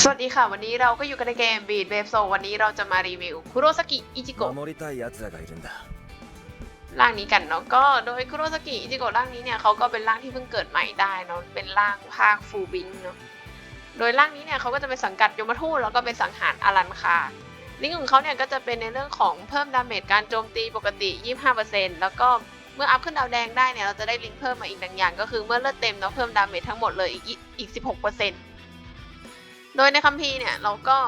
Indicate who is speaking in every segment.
Speaker 1: สวัสดีค่ะ วันนี้เราก็อยู่กันในเกมบีดเบฟโซวันนี้เราจะมารีวิวคุโรสกิอิจิโกะร่างนี้กันเนาะก็โดยคุโรสกิอิจิโกะร่างนี้เนี่ยเขาก็เป็นร่างที่เพิ่งเกิดใหม่ได้เนาะเป็นร่างภาคฟูบิงเนาะโดยร่างนี้เนี่ยเขาก็จะเป็นสังกัดยมทูตแล้วก็เป็นสังหารอารันคาลิงของเขาเนี่ยก็จะเป็นในเรื่องของเพิ่มดาเมจการโจมตีปกติ 25%แล้วก็เมื่ออัพขึ้นดาวแดงได้เนี่ยเราจะได้ลิงเพิ่มมาอีกดังอย่าง ก็คือเมื่อเลือดเต็มเราเพิ่มดาเมจทั้งหมดเลยอีกอีก 16% โดยในคัมภีร์เนี่ยเราก็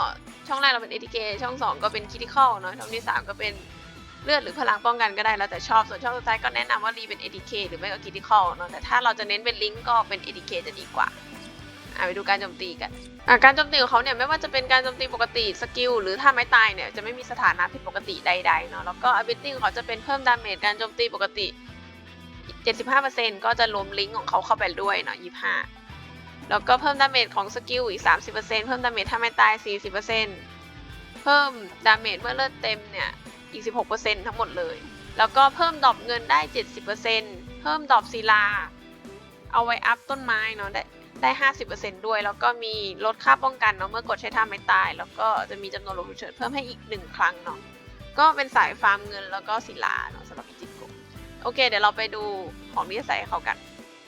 Speaker 1: ช่องแรกเราเป็น ATK ช่อง 2 ก็เป็น Critical เนาะช่องที่ 3 ก็เป็นเลือดหรือพลังป้องกันก็ได้แล้วแต่ชอบ ส่วนช่องสุดท้ายก็แนะนำว่ารีเป็น ATK หรือไม่ก็ Critical เนาะแต่ถ้าเราจะเน้นเป็นลิงก์ก็เป็น ATK จะดีกว่าอะไปดูการโจมตีกันอะการโจมตีของเขาเนี่ยไม่ว่าจะเป็นการโจมตีปกติสกิลหรือถ้าไม้ตายเนี่ยจะไม่มีสถานะผิดปกติใดๆเนาะแล้วก็ ability ของเขาจะเป็นเพิ่มดาเมจการโจมตีปกติ 75%ก็จะรวมลิงก์ของเขาเข้าไปด้วยเนาะ25 แล้วก็เพิ่มดาเมจของสกิลอีก 30%เพิ่มดาเมจถ้าไม่ตาย 40%เพิ่มดาเมจเมื่อเลือดเต็มเนี่ยอีก 16%ทั้งหมดเลย แล้วก็เพิ่มดอปเงินได้ 70%เพิ่มดอปศิลา เอาไว้อัพต้นไม้เนาะได้ได้ 50%ด้วย แล้วก็มีลดค่าป้องกันเนาะเมื่อกดใช้ท่าไม่ตาย แล้วก็จะมีจำนวนโลบูเชิญเพิ่มให้อีก 1 ครั้งเนาะก็เป็นสายฟาร์มเงินแล้วก็ศิลาเนาะสำหรับอิจิโกโอเค เดี๋ยวเราไปดูของที่จะใส่ให้เขากัน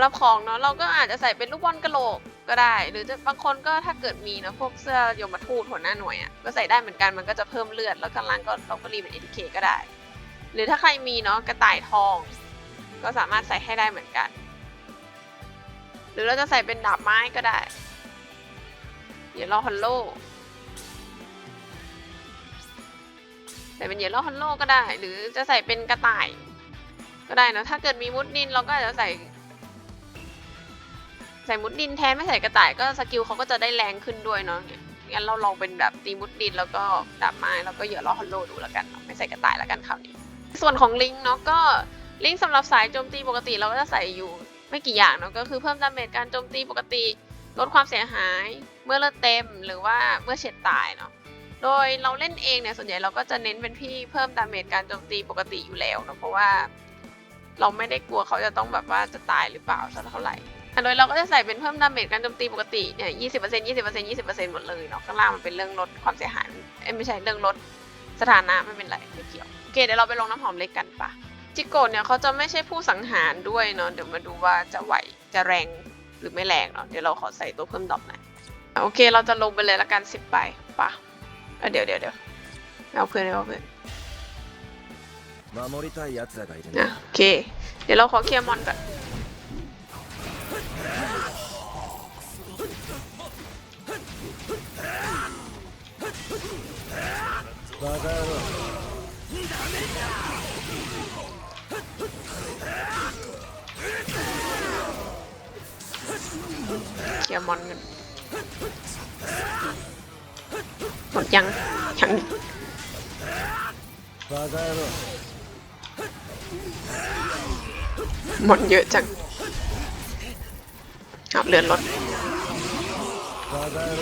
Speaker 1: รับของเนาะเราก็อาจจะใส่เป็นลูกบอลกระโหลกก็ได้ หรือจะบางคนก็ถ้าเกิดมีเนาะพวกเสื้อยมทูตหัวหน้าหน่วยอะก็ใส่ได้เหมือนกันมันก็จะเพิ่มเลือดแล้วข้างล่างก็เราก็รีเป็น ATK ก็ได้ หรือถ้าใครมีเนาะกระต่ายทอง ก็สามารถใส่ให้ได้เหมือนกัน หรือเราจะใส่เป็นดาบไม้ก็ได้ เดี๋ยวรอฮัลโลใส่เป็นเยลโล่ฮัลโลก็ได้ หรือจะใส่เป็นกระต่าย ก็ได้นะถ้าเกิดมีมุดดินเราก็อาจจะใส่ ใส่มุดดินแทนไม่ใส่กระต่ายก็สกิลเขาก็จะได้แรงขึ้นด้วยเนาะงั้นเราลองเป็นแบบตีมุดดินแล้วก็ดาบไม้แล้วก็เหยื่อล่อฮัลโลดูแล้วกันไม่ใส่กระต่ายแล้วกันคราวนี้ ส่วนของลิงเนาะก็ลิงก์สำหรับสายโจมตีปกติเราก็จะใส่อยู่ไม่กี่อย่างเนาะก็คือเพิ่มดาเมจการโจมตีปกติ ลดความเสียหายเมื่อเลือดเต็มหรือว่าเมื่อเฉียดตายเนาะโดยเราเล่นเองเนี่ยส่วนใหญ่เราก็จะเน้นเป็นพี่เพิ่มดาเมจการโจมตีปกติอยู่แล้วเนาะเพราะว่า เราไม่ได้กลัวเขาจะต้องแบบว่าจะตายหรือเปล่าสักเท่าไหร่ โดยเราก็จะใส่เป็นเพิ่มดาเมจการโจมตีปกติเนี่ยยี่สิบเปอร์เซ็นต์ยี่สิบเปอร์เซ็นต์ยี่สิบเปอร์เซ็นต์หมดเลยเนาะข้างล่างมันเป็นเรื่องลดความเสียหายไม่ใช่เรื่องลดสถานะไม่เป็นไรไม่เกี่ยวโอเคเดี๋ยวเราไปลงน้ำหอมเล็กกันปะจิโกะเนี่ยเขาจะไม่ใช่ผู้สังหารด้วยเนาะเดี๋ยวมาดูว่าจะไหวจะแรงหรือไม่แรงเนาะเดี๋ยวเราขอใส่ตัวเพิ่มดอกหน่อยโอเคเราจะลงไปเลยละกันสิบใบปะเดี๋ยวเดี๋ยวเดี๋ยวเอาเพื่อนเอาเพื่อนโอเค เดี๋ยวเราขอเคลียร์มอนก่อน
Speaker 2: バカ野郎
Speaker 1: เคลียร์มอนกันหมดยังยัง
Speaker 2: バカ野郎
Speaker 1: มอนเยอะจังครับเรือนรถ
Speaker 2: バカ野郎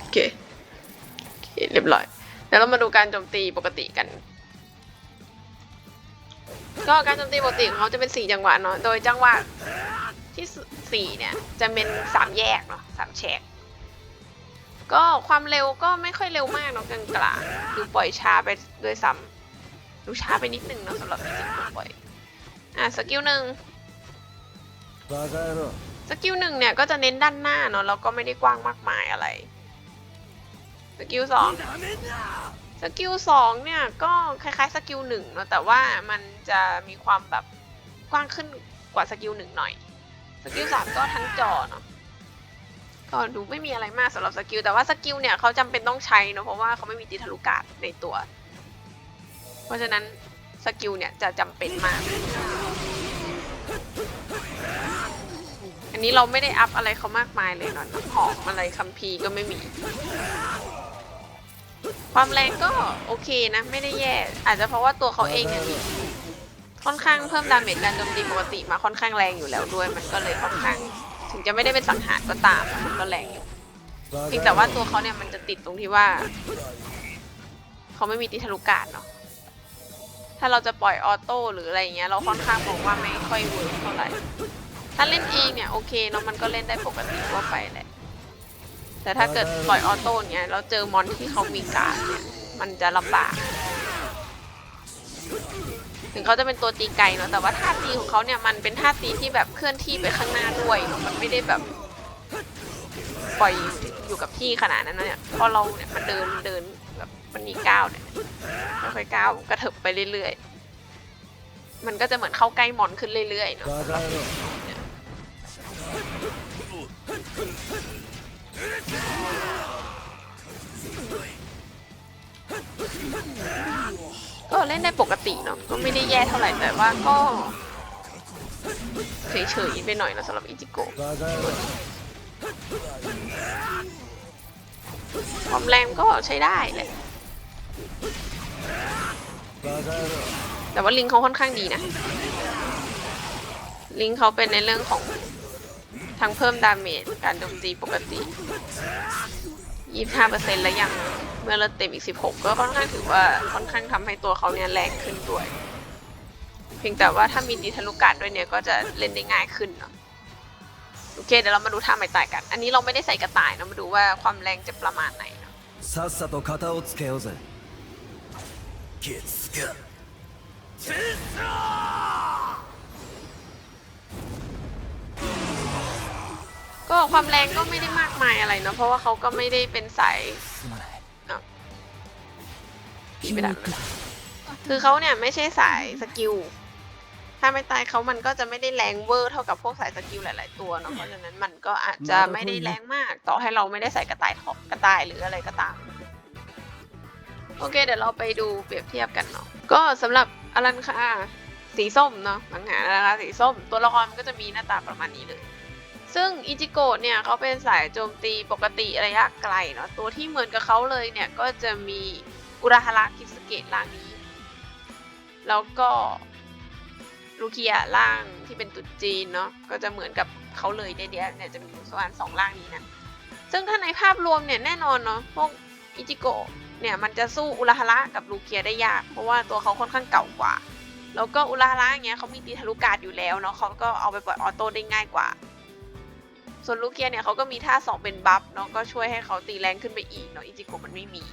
Speaker 1: โอเคโอ เรียบร้อยเดี๋ยวเรามาดูการโจมตีปกติกัน ก็การโจมตีปกติของเขาจะเป็นสี่จังหวะเนาะโดยจังหวะที่สี่เนี่ย จะเป็นสามแยกเนาะสามแฉกก็ความเร็วก็ไม่ค่อยเร็วมากเนาะกลางกลางปล่อยช้าไปด้วยซ้ำดูช้าไปนิดนึงเนาะสำหรับจริงๆปล่อยอะสกิลหนึ่งสกิลหนึ่งเนี่ยก็จะเน้นด้านหน้าเนาะแล้วก็ไม่ได้กว้างมากมายอะไร สกิลสองสกิลสองเนี่ยก็คล้ายๆสกิลหนึ่งเนาะแต่ว่ามันจะมีความแบบกว้างขึ้นกว่าสกิลหนึ่งหน่อย สกิลสามก็ทั้งจอเนาะก็ดูไม่มีอะไรมากสำหรับสกิลแต่ว่าสกิลเนี่ยเขาจำเป็นต้องใช้เนาะเพราะว่าเขาไม่มีตีทะลุกาดในตัว เพราะฉะนั้นสกิลเนี่ยจะจำเป็นมาก อันนี้เราไม่ได้อัพอะไรเขามากมายเลยเนาะหอมอะไรคัมภีก็ไม่มี ความแรงก็โอเคนะ ไม่ได้แย่ อาจจะเพราะว่าตัวเขาเองเนี่ยมีค่อนข้างเพิ่มดาเมจการโจมตีปกติมาค่อนข้างแรงอยู่แล้วด้วย มันก็เลยค่อนข้าง ถึงจะไม่ได้เป็นสังหารก็ตามมันก็แรงอยู่เพียงแต่ว่าตัวเขาเนี่ยมันจะติดตรงที่ว่า เขาไม่มีติทะลุการเนาะถ้าเราจะปล่อยออโต้หรืออะไรเงี้ยเราค่อนข้างบอกว่าไม่ค่อยเวิร์กเท่าไหร่ถ้าเล่นเองเนี่ยโอเคเนาะมันก็เล่นได้ปกติทั่วไปแหละ แต่ถ้าเกิดปล่อยออโต้เนี้ยแล้วเจอมอนที่เขามีการดเนี่ยมันจะลำบาก ถึงเขาจะเป็นตัวตีไกลเนาะแต่ว่าท่าตีของเขาเนี่ยมันเป็นท่าตีที่แบบเคลื่อนที่ไปข้างหน้าด้วยเนอะมันไม่ได้แบบปล่อยอยู่กับที่ขนาดนั้นนะเนี่ยพอเราเนี่ยมันเดินเดินแบบมันมีก้าวเนี่ยค่อยๆก้าวกระเถิบไปเรื่อยๆ มันก็จะเหมือนเข้าใกล้มอนขึ้นเรื่อยๆเนาะ ก็เล่นได้ปกติเนาะก็ไม่ได้แย่เท่าไหร่แต่ว่าก็เฉยๆไปหน่อยนะสำหรับอิจิโกะความแรงก็ใช้ได้และแต่ว่าลิงเขาค่อนข้างดีนะ ลิงเขาเป็นในเรื่องของ ทั้งเพิ่มดาเมจการโจมตีปกติ25%แล้วยังเมื่อเลือดเต็มอีก 16 ก็ค่อนข้างถือว่าค่อนข้างทำให้ตัวเขาเนี่ยแรงขึ้นด้วย เพียงแต่ว่าถ้ามีดีทะลุการด้วยเนี่ยก็จะเล่นได้ง่ายขึ้นเนาะโอเคเดี๋ยวเรามาดูท่าไม้ตายกัน อันนี้เราไม่ได้ใส่กระต่ายเนาะมาดูว่าความแรงจะประมาณไหนเนาะ
Speaker 2: さ
Speaker 1: ความแรงก็ไม่ได้มากมายอะไรเนาะเพราะว่าเขาก็ไม่ได้เป็นสายไม่ได้คือเขาเนี่ยไม่ใช่สายสกิล ถ้าไม่ตายเขามันก็จะไม่ได้แรงเวอร์เท่ากับพวกสายสกิลหลาย ๆ ตัวเนาะเพราะฉะนั้นมันก็อาจจะไม่ได้แรงมาก ต่อให้เราไม่ได้ใส่กระต่ายท็อปกระต่ายหรืออะไรก็ตาม โอเค เดี๋ยวเราไปดูเปรียบเทียบกันเนาะก็สำหรับอลันค่ะสีส้มเนาะหลังหานะคะสีส้มตัวละครก็จะมีหน้าตาประมาณนี้เลย ซึ่งอิจิโกะเนี่ยเขาเป็นสายโจมตีปกติระยะไกลเนาะตัวที่เหมือนกับเขาเลยเนี่ยก็จะมีอุราฮาระคิสเกตล่างนี้ แล้วก็ลูเคียล่างที่เป็นตุดจีนเนาะก็จะเหมือนกับเขาเลยเดียเนี่ยจะมีอยู่ประมาณสองล่างนี้นะซึ่งถ้าในภาพรวมเนี่ยแน่นอนเนาะพวกอิจิโกะเนี่ยมันจะสู้อุราฮาระกับลูเคียได้ยาก เพราะว่าตัวเขาค่อนข้างเก่ากว่า แล้วก็อุราฮาระอย่างเงี้ยเขามีตีทะลุการดอยู่แล้วเนาะเขาก็เอาไปปล่อยออโต้ได้ง่ายกว่า ส่วนลูเคียเนี่ยเขาก็มีท่าสองเป็นบัฟเนาะก็ช่วยให้เขาตีแรงขึ้นไปอีกเนาะอิจิโกะมันไม่มี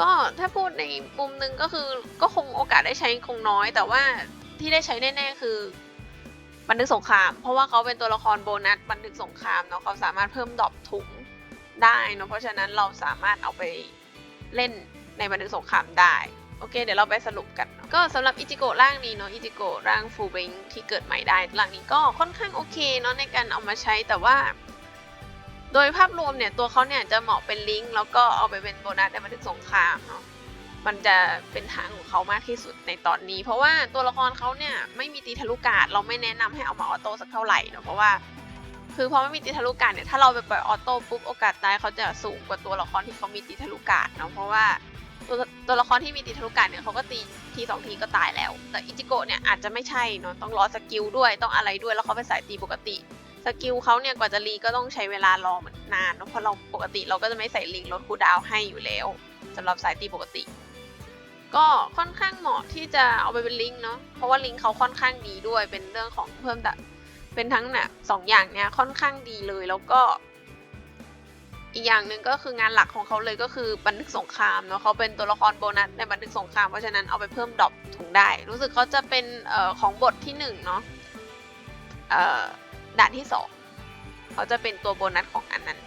Speaker 1: ก็ถ้าพูดในมุมหนึงก็คือก็คงโอกาสได้ใช้คงน้อย แต่ว่าที่ได้ใช้แน่ๆคือบันทึกสงคราม เพราะว่าเขาเป็นตัวละครโบนัสบันทึกสงครามเนาะเขาสามารถเพิ่มดรอปถุงได้เนาะเพราะฉะนั้นเราสามารถเอาไปเล่นในบันทึกสงครามได้ อเคเดี๋ยวเราไปสรุปกัน ก็สำหรับอิจิโกะร่างนี้เนาะอิจิโกะร่างฟูเบงที่เกิดใหม่ได้ร่างนี้ก็ค่อนข้างโอเคเนาะในการเอามาใช้แต่ว่า โดยภาพรวมเนี่ยตัวเขาเนี่ยจะเหมาะเป็นลิงก์แล้วก็เอาไปเป็นโบนัสในบันทึกสงครามเนาะมันจะเป็นทางของเขามากที่สุดในตอนนี้ เพราะว่าตัวละครเขาเนี่ยไม่มีตีทะลุการดเราไม่แนะนำให้เอามาออโต้สักเท่าไหร่เนาะเพราะว่าคือพอไม่มีตีทะลุการดเนี่ยถ้าเราไปปล่อยออโต้ปุ๊บโอกาสตายเขาจะสูงกว่าตัวละครที่เขามีตีทะลุการดเนาะเพราะว่า ตัวตัวละครที่มีตีทะลุการดเนี่ยเขาก็ตีทีสองทีก็ตายแล้ว แต่อิจิโกะเนี่ยอาจจะไม่ใช่เนาะต้องรอสกิลด้วยต้องอะไรด้วยแล้วเขาเป็นสายตีปกติสกิลเขาเนี่ยกว่าจะรีก็ต้องใช้เวลารอเหมือนนานเนอะเพราะเราปกติเราก็จะไม่ใส่ลิงลดคูดาวให้อยู่แล้วสำหรับสายตีปกติ ก็ค่อนข้างเหมาะที่จะเอาไปเป็นลิงเนาะเพราะว่าลิงเขาค่อนข้างดีด้วยเป็นเรื่องของเพิ่มดะเป็นทั้งเนี่ยสองอย่างเนี่ยค่อนข้างดีเลยแล้วก็ อีกอย่างหนึ่งก็คืองานหลักของเขาเลยก็คือบันทึกสงครามเนาะเขาเป็นตัวละครโบนัสในบันทึกสงครามเพราะฉะนั้นเอาไปเพิ่มดรอปถุงได้ รู้สึกเขาจะเป็นเอ่อของบทที่หนึ่งเนาะด่านที่สองเขาจะเป็นตัวโบนัสของอันนั้น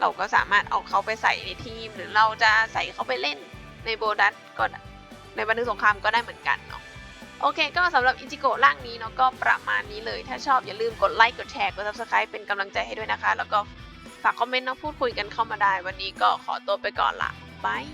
Speaker 1: เราก็สามารถเอาเขาไปใส่ในทีม หรือเราจะใส่เขาไปเล่นในโบนัสก็ในบันทึกสงครามก็ได้เหมือนกันเนาะโอเค ก็สำหรับอิจิโกะร่างนี้เนาะก็ประมาณนี้เลย ถ้าชอบอย่าลืมกดไลค์ กดแชร์ กด subscribe เป็นกำลังใจให้ด้วยนะคะ แล้วก็ ฝากคอมเมนต์น้าพูดคุยกันเข้ามาได้ วันนี้ก็ขอตัวไปก่อนละบาย